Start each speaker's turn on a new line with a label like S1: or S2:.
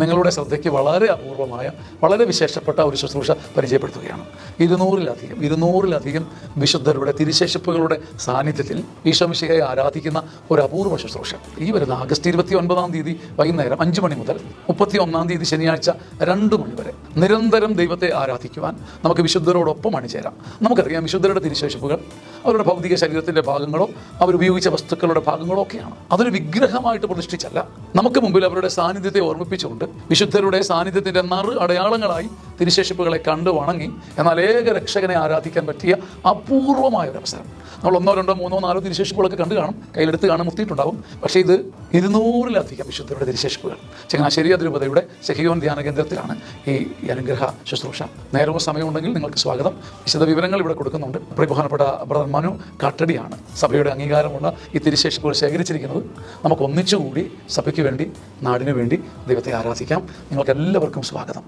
S1: നിങ്ങളുടെ ശ്രദ്ധയ്ക്ക് വളരെ അപൂർവമായ വളരെ വിശേഷപ്പെട്ട ഒരു ശുശ്രൂഷ പരിചയപ്പെടുത്തുകയാണ്. ഇരുന്നൂറിലധികം ഇരുന്നൂറിലധികം വിശുദ്ധരുടെ തിരുശേഷിപ്പുകളുടെ സാന്നിധ്യത്തിൽ ഈശോമിശികയെ ആരാധിക്കുന്ന ഒരു അപൂർവ ശുശ്രൂഷ. ഈ വരുന്ന ആഗസ്റ്റ് ഇരുപത്തി ഒൻപതാം തീയതി വൈകുന്നേരം അഞ്ച് മണി മുതൽ മുപ്പത്തി ഒന്നാം തീയതി ശനിയാഴ്ച രണ്ട് മണി വരെ നിരന്തരം ദൈവത്തെ ആരാധിക്കുവാൻ നമുക്ക് വിശുദ്ധരോടൊപ്പം അണിചേരാം. നമുക്കറിയാം വിശുദ്ധരുടെ തിരുശേഷിപ്പുകൾ അവരുടെ ഭൗതിക ശരീരത്തിന്റെ ഭാഗങ്ങളോ അവരുപയോഗിച്ച വസ്തുക്കളുടെ ഭാഗങ്ങളോ ഒക്കെയാണ്. അതൊരു വിഗ്രഹമായിട്ട് പ്രതിഷ്ഠിച്ചല്ല. നമുക്ക് മുമ്പിൽ അവരുടെ സാന്നിധ്യത്തെ ഓർമ്മിപ്പിച്ചുകൊണ്ട് വിശുദ്ധരുടെ സാന്നിധ്യത്തിന്റെ നറു അടയാളങ്ങളായി തിരുശേഷിപ്പുകളെ കണ്ടു വണങ്ങി. എന്നാൽ ഏക രക്ഷകനെ ആരാധിക്കാൻ പറ്റിയ അപൂർവമായ ഒരു അവസരം. നമ്മൾ ഒന്നോ രണ്ടോ മൂന്നോ നാലോ തിരുശേഷിപ്പുകളൊക്കെ കണ്ടു കാണും. കയ്യിലെടുത്ത് കാണാൻ മുത്തിയിട്ടുണ്ടാവും. പക്ഷേ ഇത് ഇരുന്നൂറിലധികം വിശുദ്ധരുടെ തിരുശേഷിപ്പുകൾ. ചങ്ങനാശ്ശേരി അതിരൂപതയുടെ സെഹിയോൻ ധ്യാന കേന്ദ്രത്തിലാണ് ഈ അനുഗ്രഹ ശുശ്രൂഷ. നേരവും സമയമുണ്ടെങ്കിൽ നിങ്ങൾക്ക് സ്വാഗതം. വിശദ വിവരങ്ങൾ ഇവിടെ കൊടുക്കുന്നുണ്ട്. പ്രബഹനപ്പെട്ട ബ്രദർ മനു കാട്ടടിയാണ് സഭയുടെ അംഗീകാരമുള്ള ഈ തിരുശേഷിപ്പുകൾ ശേഖരിച്ചിരിക്കുന്നത്. നമുക്ക് ഒന്നിച്ചുകൂടി സഭയ്ക്ക് വേണ്ടി നാടിനു വേണ്ടി ദൈവത്തെ ആരാധിക്കാം. നിങ്ങൾക്ക് എല്ലാവർക്കും സ്വാഗതം.